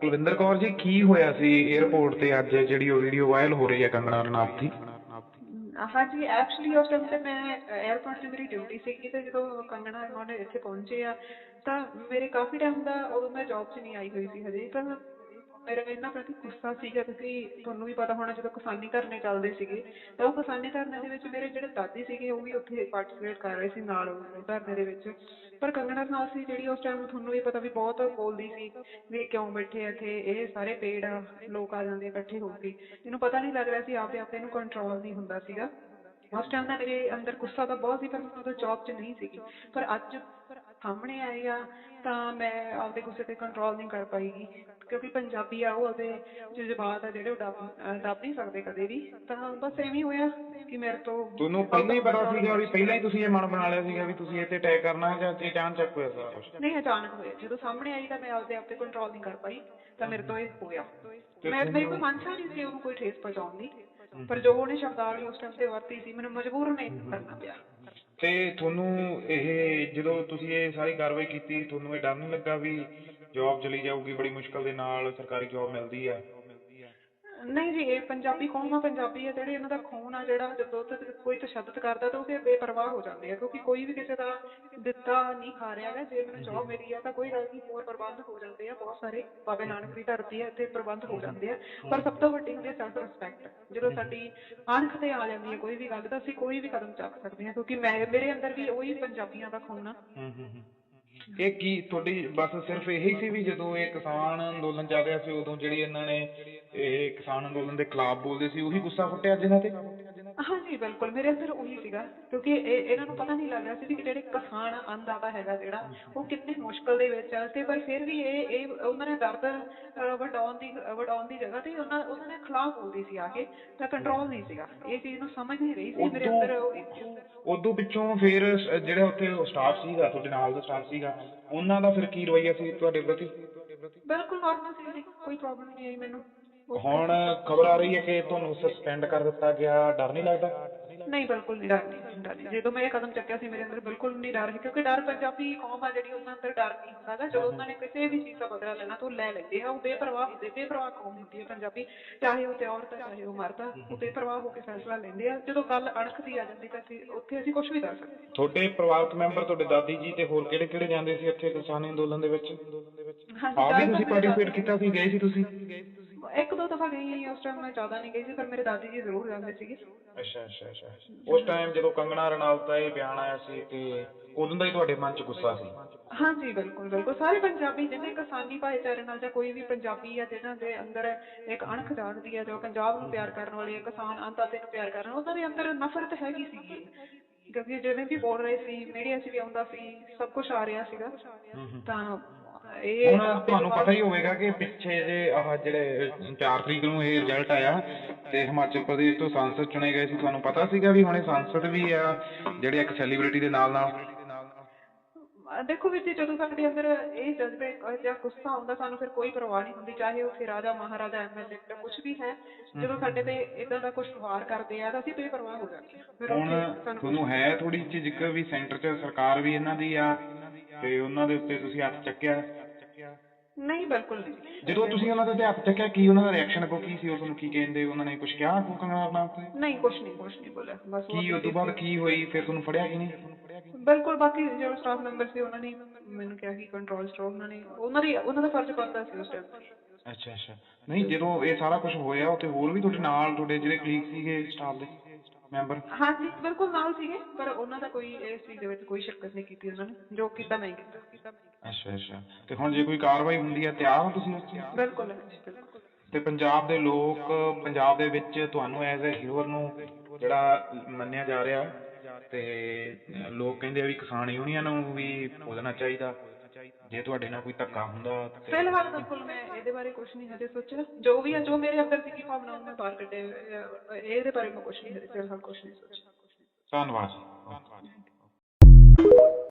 ਕੁਲਵਿੰਦਰ ਕੌਰ ਜੀ, ਕੀ ਹੋਇਆ ਸੀ 에어ਪੋਰਟ ਤੇ ਅੱਜ ਜਿਹੜੀ ਉਹ ਵੀਡੀਓ ਵਾਇਰਲ ਹੋ ਰਹੀ ਹੈ ਕੰਗਣਾ ਰਣਾਵਤ ਦੀ? ਹਾਂਜੀ ਐਕਚੁਅਲੀ ਉਸ ਟਾਈਮ ਤੇ ਮੈਂ 에어ਪੋਰਟ ਤੇ ਮੇਰੀ ਡਿਊਟੀ ਸੀਗੀ ਤੇ ਜਦੋਂ ਕੰਗਣਾ ਰਣਾਵਤ ਇੱਥੇ ਪਹੁੰਚੇ ਆ, ਤਾਂ ਮੇਰੇ ਕਾਫੀ ਟਾਈਮ ਦਾ ਉਦੋਂ ਮੈਂ ਜੌਬ 'ਚ ਨਹੀਂ ਆਈ ਹੋਈ ਸੀ ਹਜੇ, ਤਾਂ ਮੇਰਾ ਇਹਨਾਂ ਪ੍ਰਤੀ ਗੁੱਸਾ ਸੀਗਾ ਤੁਸੀਂ ਤੁਹਾਨੂੰ ਵੀ ਪਤਾ ਹੋਣਾ ਜਦੋਂ ਕਿਸਾਨੀ ਧਰਨੇ ਚੱਲਦੇ ਸੀਗੇ, ਤਾਂ ਉਹ ਕਿਸਾਨੀ ਧਰਨੇ ਦੇ ਵਿੱਚ ਮੇਰੇ ਜਿਹੜੇ ਦਾਦੀ ਸੀਗੇ ਉਹ ਵੀ ਉੱਥੇ ਪਾਰਟਿਸਿਪੇਟ ਕਰ ਰਹੇ ਸੀ ਨਾਲ ਉਹ ਧਰਨੇ ਦੇ ਵਿੱਚ। ਪਰ ਕੰਗਣਾ ਰਣੌਤ ਸੀ ਜਿਹੜੀ ਉਸ ਟਾਈਮ ਤੁਹਾਨੂੰ ਵੀ ਪਤਾ ਵੀ ਬਹੁਤ ਬੋਲਦੀ ਸੀ ਵੀ ਕਿਉਂ ਬੈਠੇ ਆ ਇੱਥੇ, ਇਹ ਸਾਰੇ ਪੇੜ ਆ, ਲੋਕ ਆ ਜਾਂਦੇ ਇਕੱਠੇ ਹੋ ਕੇ। ਇਹਨੂੰ ਪਤਾ ਨਹੀਂ ਲੱਗ ਰਿਹਾ ਸੀ ਆਪਦੇ ਆਪੇ ਨੂੰ ਕੰਟਰੋਲ ਨਹੀਂ ਹੁੰਦਾ ਸੀਗਾ। ਉਸ ਟਾਈਮ ਦਾ ਮੇਰੇ ਅੰਦਰ ਗੁੱਸਾ ਤਾਂ ਬਹੁਤ ਸੀ ਪਰ ਮੈਂ ਉਦੋਂ ਜੌਬ 'ਚ ਨਹੀਂ ਸੀਗੀ। ਪਰ ਅੱਜ ਸਾਹਮਣੇ ਆਏ ਆ ਤਾਂ ਮੈਂ ਆਪਦੇ ਗੁੱਸੇ ਤੇ ਕੰਟਰੋਲ ਨਹੀਂ ਕਰ ਪਾਈਗੀ। ਕਿਉਂਕਿ ਪੰਜਾਬੀ ਆ ਉਹ ਉਹਦੇ ਜਜ਼ਬਾਤ ਆ ਜਿਹੜੇ ਉਹ ਦੱਬ ਅਹ ਦੱਬ ਨਹੀਂ ਸਕਦੇ ਕਦੇ ਵੀ। ਤਾਂ ਬਸ ਐਵੇਂ ਹੀ ਹੋਇਆ ਕਿ ਮੇਰੇ ਤੋਂ ਤੁਹਾਨੂੰ ਪਹਿਲਾਂ ਹੀ ਪਤਾ ਸੀਗਾ ਵੀ ਪਹਿਲਾਂ ਹੀ ਤੁਸੀਂ ਇਹ ਮਨ ਬਣਾ ਲਿਆ ਸੀਗਾ ਵੀ ਤੁਸੀਂ ਇਹ ਤੇ ਅਟੈਕ ਕਰਨਾ ਹੈ ਜਾਂ ਅਚਾਨਕ ਹੋਇਆ ਸਾਰਾ ਕੁਝ ਨਹੀਂ ਅਚਾਨਕ ਹੋਇਆ। ਜਦੋਂ ਸਾਹਮਣੇ ਆਈ ਤਾਂ ਮੈਂ ਆਪਦੇ ਆਪ ਤੇ ਕੰਟਰੋਲ ਨਹੀਂ ਕਰ ਪਾਈ ਤਾਂ ਮੇਰੇ ਤੋਂ ਇਹ ਹੋਇਆ। ਮੈਂ ਮੇਰੀ ਕੋਈ ਮਨਸ਼ਾ ਨਹੀਂ ਸੀ ਉਹਨੂੰ ਕੋਈ ਠੇਸ ਪਹੁੰਚਾਉਣ ਦੀ। ਪਰ ਜੋ ਉਹਨੇ ਸ਼ਬਦਾਵਲੀ ਉਸ ਟਾਈਮ ਤੇ ਵਰਤੀ ਸੀ ਮੈਨੂੰ ਮਜਬੂਰ ਨੇ ਕਰਨਾ ਪਿਆ। ਤੇ ਤੁਹਾਨੂੰ ਇਹ ਜਦੋਂ ਤੁਸੀਂ ਇਹ ਸਾਰੀ ਕਾਰਵਾਈ ਕੀਤੀ, ਤੁਹਾਨੂੰ ਇਹ ਡਰ ਨਹੀਂ ਲੱਗਾ ਵੀ ਜੋਬ ਚਲੀ ਜਾਊਗੀ, ਬੜੀ ਮੁਸ਼ਕਿਲ ਦੇ ਨਾਲ ਸਰਕਾਰੀ ਜੋਬ ਮਿਲਦੀ ਆ ਨਹੀਂ ਜੀ ਇਹ ਪੰਜਾਬੀ ਕੌਮ ਆ ਪੰਜਾਬੀ ਆ ਜਿਹੜੇ ਇਹਨਾਂ ਦਾ ਖੂਨ ਆ ਜਿਹੜਾ ਜਦੋਂ ਕੋਈ ਤਸ਼ੱਦਦ ਕਰਦਾ ਤਾਂ ਉਹ ਫਿਰ ਬੇਪਰਵਾਹ ਹੋ ਜਾਂਦੇ ਆ ਕਿਉਂਕਿ ਕੋਈ ਵੀ ਕਿਸੇ ਦਾ ਦਿੱਤਾ ਨਹੀਂ ਖਾ ਰਿਹਾ ਹੈਗਾ ਜੇ ਮੈਨੂੰ ਜੌਬ ਮਿਲੀ ਆ ਤਾਂ ਕੋਈ ਗੱਲ ਨਹੀਂ ਹੋਰ ਪ੍ਰਬੰਧ ਹੋ ਜਾਂਦੇ ਆ ਬਹੁਤ ਸਾਰੇ ਬਾਬੇ ਨਾਨਕ ਦੀ ਧਰਤੀ ਆ ਇੱਥੇ ਪ੍ਰਬੰਧ ਹੋ ਜਾਂਦੇ ਆ ਪਰ ਸਭ ਤੋਂ ਵੱਡੀ ਹੁੰਦੀ ਹੈ ਸੈਲਫ ਰਿਸਪੈਕਟ ਜਦੋਂ ਸਾਡੀ ਅਣਖ ਤੇ ਆ ਜਾਂਦੀ ਹੈ ਕੋਈ ਵੀ ਗੱਲ ਤਾਂ ਅਸੀਂ ਕੋਈ ਵੀ ਕਦਮ ਚੱਕ ਸਕਦੇ ਹਾਂ ਕਿਉਂਕਿ ਮੈਂ ਮੇਰੇ ਅੰਦਰ ਵੀ ਉਹੀ ਪੰਜਾਬੀਆਂ ਦਾ ਖੂਨ ਆ। ਹੂੰ ਹੂੰ ਹੂੰ। ਇਹ ਕੀ ਤੁਹਾਡੀ ਬਸ ਸਿਰਫ ਇਹੀ ਸੀ ਵੀ ਜਦੋਂ ਇਹ ਕਿਸਾਨ ਅੰਦੋਲਨ ਚੱਲ ਰਿਹਾ ਸੀ, ਉਦੋਂ ਜਿਹੜੀ ਇਹਨਾਂ ਨੇ ਇਹ ਕਿਸਾਨ ਅੰਦੋਲਨ ਦੇ ਖਿਲਾਫ ਬੋਲਦੇ ਸੀ, ਉਹੀ ਗੁੱਸਾ ਫੁੱਟਿਆ ਅੱਜ ਇਹਨਾਂ ਤੇ? ਹਾਂਜੀ ਬਿਲਕੁਲ। ਮੇਰੇ ਅੰਦਰ ਉਹੀ ਸੀਗਾ ਕਿਉਂਕਿ ਇਹ ਇਹਨਾਂ ਨੂੰ ਪਤਾ ਨਹੀਂ ਲੱਗ ਰਿਹਾ ਸੀ ਕਿ ਜਿਹੜੇ ਕਿਸਾਨ ਅੰਨਦਾਤਾ ਹੈਗਾ ਜਿਹੜਾ ਉਹ ਕਿੰਨੀ ਮੁਸ਼ਕਲ ਦੇ ਵਿੱਚ ਆ। ਤੇ ਪਰ ਫਿਰ ਵੀ ਇਹ ਇਹ ਉਹਨਾਂ ਨੇ ਦਰਦ ਅਹ, ਵਡਾਉਣ ਦੀ ਵਡਾਉਣ ਦੀ ਜਗ੍ਹਾ ਤੇ ਉਹਨਾਂ ਉਹਨਾਂ ਦੇ ਖਿਲਾਫ ਬੋਲਦੀ ਸੀ ਆ ਕੇ ਤਾਂ ਕੰਟਰੋਲ ਨਹੀਂ ਸੀਗਾ। ਇਹ ਚੀਜ਼ ਨੂੰ ਸਮਝ ਨਹੀਂ ਰਹੀ ਸੀ ਮੇਰੇ ਅੰਦਰ ਉਹ- ਉਦੋਂ ਪਿੱਛੋਂ ਫਿਰ ਸ- ਜਿਹੜਾ ਉੱਥੇ ਸਟਾਫ ਸੀਗਾ ਤੁਹਾਡੇ ਨਾਲ ਦਾ ਸਟਾਫ ਸੀਗਾ ਉਹਨਾਂ ਦਾ ਫਿਰ ਕੀ ਰਵੱਈਆ ਸੀ ਤੁਹਾਡੇ ਪ੍ਰਤੀ? ਬਿਲਕੁਲ ਨਾਰਮਲ ਸੀ ਜੀ ਕੋਈ ਪ੍ਰੋਬਲਮ ਨਹੀਂ ਆਈ ਮੈਨੂੰ। ਹੁਣ ਖਬਰ ਆ ਰਹੀ ਹੈ ਕਿ ਤੁਹਾਨੂੰ ਸਸਪੈਂਡ ਕਰ ਦਿੱਤਾ ਗਿਆ। ਡਰ ਨਹੀਂ ਲੱਗਦਾ? ਨਹੀਂ ਬਿਲਕੁਲ ਨਹੀਂ ਡਰ ਨਹੀਂ ਡਰ ਨਹੀਂ। ਜਦੋਂ ਮੈਂ ਇਹ ਕਦਮ ਚੱਕਿਆ ਸੀ ਮੇਰੇ ਅੰਦਰ ਬਿਲਕੁਲ ਨਹੀਂ ਡਰ ਸੀ ਕਿਉਂਕਿ ਡਰ ਪੰਜਾਬੀ ਕੌਮ ਆ ਜਿਹੜੀ ਉਹਨਾਂ ਅੰਦਰ ਡਰ ਨਹੀਂ ਹੁੰਦਾ ਗਾ। ਜਦੋਂ ਉਹਨਾਂ ਨੇ ਕਿਸੇ ਵੀ ਚੀਜ਼ ਦਾ ਬਦਲਾ ਲੈਣਾ ਤਾਂ ਉਹ ਲੈ ਲੈਂਦੇ ਆ। ਉਹ ਬੇਪਰਵਾਹ ਹੁੰਦੇ ਬੇਪਰਵਾਹ ਕੌਮ ਹੁੰਦੀ ਹੈ ਪੰਜਾਬੀ। ਚਾਹੇ ਉਹ ਤੇ ਔਰਤ ਆ ਚਾਹੇ ਉਹ ਮਰਦ ਆ ਉਹ ਬੇਪਰਵਾਹ ਹੋ ਕੇ ਫੈਸਲਾ ਲੈਂਦੇ ਆ। ਜਦੋਂ ਗੱਲ ਅਣਖ ਦੀ ਆ ਜਾਂਦੀ ਤਾਂ ਅਸੀਂ ਉੱਥੇ ਅਸੀਂ ਕੁਝ ਵੀ ਕਰ ਸਕਦੇ। ਤੁਹਾਡੇ ਪਰਿਵਾਰਕ ਮੈਂਬਰ ਤੁਹਾਡੇ ਦਾਦੀ ਜੀ ਤੇ ਹੋਰ ਕਿਹੜੇ ਕਿਹੜੇ ਜਾਂਦੇ ਸੀ ਇੱਥੇ ਕਿਸਾਨੀ ਅੰਦੋਲਨ ਦੇ ਵਿੱਚ? ਆਪ ਵੀ ਤੁਸੀਂ ਪਾਰਟਿਸਿਪੇਟ ਕੀਤਾ ਸੀ ਗਏ ਸੀ ਤੁਸੀਂ? ਇੱਕ ਦੋ ਦਫਾ ਗਈ ਉਸ ਟਾਈਮ ਮੈਂ ਜ਼ਿਆਦਾ ਨਹੀਂ ਗਈ ਸੀ ਪਰ ਮੇਰੇ ਦਾਦੀ ਜੀ ਜ਼ਰੂਰ ਜਾਂਦੇ ਸੀਗੇ। ਅੱਛਾ ਅੱਛਾ ਅੱਛਾ। ਉਸ ਟਾਈਮ ਜਦੋਂ ਕੰਗਣਾ ਰਣਾਵਤ ਦਾ ਇਹ ਬਿਆਨ ਆਇਆ ਸੀ ਤੇ ਉਦੋਂ ਦਾ ਹੀ ਤੁਹਾਡੇ ਮਨ 'ਚ ਗੁੱਸਾ ਸੀ? ਹਾਂਜੀ ਬਿਲਕੁਲ ਬਿਲਕੁਲ। ਸਾਰੇ ਪੰਜਾਬੀ ਜਿਹਨੇ ਕਿਸਾਨੀ ਭਾਈਚਾਰੇ ਨਾਲ ਜਾਂ ਕੋਈ ਵੀ ਪੰਜਾਬੀ ਆ ਜਿਹਨਾਂ ਦੇ ਅੰਦਰ ਇੱਕ ਅਣਖ ਜਾਗਦੀ ਹੈ ਜੋ ਪੰਜਾਬ ਨੂੰ ਪਿਆਰ ਕਰਨ ਵਾਲੇ ਆ, ਕਿਸਾਨ ਅੰਨਦਾਤੇ ਨੂੰ ਪਿਆਰ ਕਰਨ ਉਹਨਾਂ ਦੇ ਅੰਦਰ ਨਫ਼ਰਤ ਹੈਗੀ ਸੀਗੀ। ਕਿਉਂਕਿ ਜਿਵੇਂ ਵੀ ਬੋਲ ਰਹੇ ਸੀ ਮੀਡੀਆ 'ਚ ਵੀ ਆਉਂਦਾ ਸੀ ਸਭ ਕੁਝ ਆ ਰਿਹਾ ਸੀਗਾ। ਤਾਂ ਇਹ ਹੁਣ ਤੁਹਾਨੂੰ ਪਤਾ ਹੀ ਹੋਵੇਗਾ ਕਿ ਪਿੱਛੇ ਜੇ ਆਹ ਜਿਹੜੇ 4 ਤਰੀਕ ਨੂੰ ਇਹ ਰਿਜ਼ਲਟ ਆਇਆ ਤੇ ਹਿਮਾਚਲ ਪ੍ਰਦੇਸ਼ ਤੋਂ ਸੰਸਦ ਚੁਣੇ ਗਏ ਸੀ ਤੁਹਾਨੂੰ ਪਤਾ ਸੀਗਾ ਵੀ ਹੁਣੇ ਸੰਸਦ ਵੀ ਆ ਜਿਹੜੇ ਇੱਕ ਸੈਲੀਬ੍ਰਿਟੀ ਦੇ ਨਾਲ ਨਾਲ। ਦੇਖੋ ਵੀਰ ਜੀ ਜਦੋਂ ਸਾਡੇ ਅੰਦਰ ਇਹ ਜਜ਼ਬੇ ਜਾਂ ਗੁੱਸਾ ਆਉਂਦਾ ਸਾਨੂੰ ਫਿਰ ਕੋਈ ਪਰਵਾਹ ਨਹੀਂ ਹੁੰਦੀ ਚਾਹੇ ਉਹ ਫਿਰ ਰਾਜਾ ਮਹਾਰਾਜਾ ਐਮਐਲਏ ਜਾਂ ਕੁਝ ਵੀ ਹੈ। ਜਦੋਂ ਸਾਡੇ ਤੇ ਇਦਾਂ ਦਾ ਕੁਝ ਵਾਰ ਕਰਦੇ ਆ ਤਾਂ ਅਸੀਂ ਬੇਪਰਵਾਹ ਹੋ ਜਾਂਦੇ ਹੁਣ ਤੁਹਾਨੂੰ ਹੈ ਥੋੜੀ ਝਿਜਕ ਵੀ ਸੈਂਟਰ 'ਚ ਸਰਕਾਰ ਵੀ ਇਹਨਾਂ ਦੀ ਆ। ਤੇ ਉਹਨਾਂ ਦੇ ਉੱਤੇ ਤੁਸੀਂ ਹੱਥ ਚੱਕਿਆ? ਨਹੀਂ ਬਿਲਕੁਲ ਨਹੀਂ। ਜਦੋਂ ਤੁਸੀਂ ਉਹਨਾਂ ਦੇ ਉੱਤੇ ਹੱਥ ਚੱਕਿਆ ਕੀ ਉਹਨਾਂ ਦਾ ਰਿਐਕਸ਼ਨ ਕੋ ਕੀ ਸੀ? ਉਹ ਤੁਹਾਨੂੰ ਕੀ ਕਹਿੰਦੇ? ਉਹਨਾਂ ਨੇ ਕੁਝ ਕਿਹਾ ਕੋ ਕੰਗਣਾ ਰਣਾਵਤ ਤੇ ਨਹੀਂ ਕੁਝ ਨਹੀਂ ਕੁਝ ਨਹੀਂ ਬੋਲਿਆ। ਬਸ ਉਹ ਕੀ ਉਸ ਤੋਂ ਬਾਅਦ ਕੀ ਹੋਈ? ਫਿਰ ਤੁਹਾਨੂੰ ਫੜਿਆ ਕਿ ਨਹੀਂ? ਬਿਲਕੁਲ ਬਾਕੀ ਜਿਹੜੇ ਸਟਾਫ ਮੈਂਬਰ ਸੀ ਉਹਨਾਂ ਨੇ ਮੈਨੂੰ ਕਿਹਾ ਕਿ ਕੰਟਰੋਲ ਸਟਾਫ ਉਹਨਾਂ ਨੇ ਉਹਨਾਂ ਦੀ ਉਹਨਾਂ ਦਾ ਫਰਜ਼ ਬਣਦਾ ਸੀ ਉਸ ਟਾਈਮ ਅੱਛਾ ਅੱਛਾ। ਨਹੀਂ ਜਦੋਂ ਇਹ ਸਾਰਾ ਕੁਝ ਹੋਇਆ ਉੱਥੇ ਹੋਰ ਵੀ ਤੁਹਾਡੇ ਨਾਲ ਤੁਹਾਡੇ ਜਿਹੜੇ ਕਲੀਗ ਸੀਗੇ ਸਟਾਫ ਦੇ? ਮੈਂਬਰ ਹਾਂਜੀ ਬਿਲਕੁਲ ਨਾਲ ਸੀਗੇ ਪਰ ਉਹਨਾਂ ਦਾ ਕੋਈ ਇਸ ਚੀਜ਼ ਦੇ ਵਿੱਚ ਕੋਈ ਸ਼ਿਰਕਤ ਨਹੀਂ ਕੀਤੀ ਉਹਨਾਂ ਨੇ ਜੋ ਕੀਤਾ ਮੈਂ ਕੀਤਾ। ਅੱਛਾ ਅੱਛਾ। ਤੇ ਹੁਣ ਜੇ ਕੋਈ ਕਾਰਵਾਈ ਹੁੰਦੀ ਹੈ ਤਿਆਰ ਹੋ ਤੁਸੀਂ ਉਸ 'ਚ? ਬਿਲਕੁਲ ਬਿਲਕੁਲ। ਤੇ ਪੰਜਾਬ ਦੇ ਲੋਕ ਪੰਜਾਬ ਦੇ ਵਿੱਚ ਤੁਹਾਨੂੰ ਐਜ਼ ਅ ਹੀਰੋ ਨੂੰ ਜਿਹੜਾ ਮੰਨਿਆ ਜਾ ਰਿਹਾ ਤੇ ਲੋਕ ਕਹਿੰਦੇ ਆ ਵੀ ਕਿਸਾਨ ਯੂਨੀਅਨ ਨੂੰ ਵੀ ਬੋਲਣਾ ਚਾਹੀਦਾ। ਜੇ ਤੁਹਾਡੇ ਨਾਲ ਕੋਈ ਧੱਕਾ ਹੁੰਦਾ ਤੇ- ਫਿਲਹਾਲ ਬਿਲਕੁਲ ਮੈਂ ਇਹਦੇ ਬਾਰੇ ਕੁਝ ਨਹੀਂ ਹਜੇ ਸੋਚਿਆ। ਜੋ ਵੀ ਹੈ ਜੋ ਮੇਰੇ ਅੰਦਰ ਸੀਗੀ ਭਾਵਨਾ ਨੂੰ ਮੈਂ ਬਾਹਰ ਕੱਢੇ ਇਹਦੇ ਬਾਰੇ ਮੈਂ ਕੁਝ ਨਹੀਂ ਹਜੇ ਫਿਲਹਾਲ ਕੁਝ ਨਹੀਂ ਸੋਚਿਆ। ਧੰਨਵਾਦ ਜੀ। ਓਕੇ।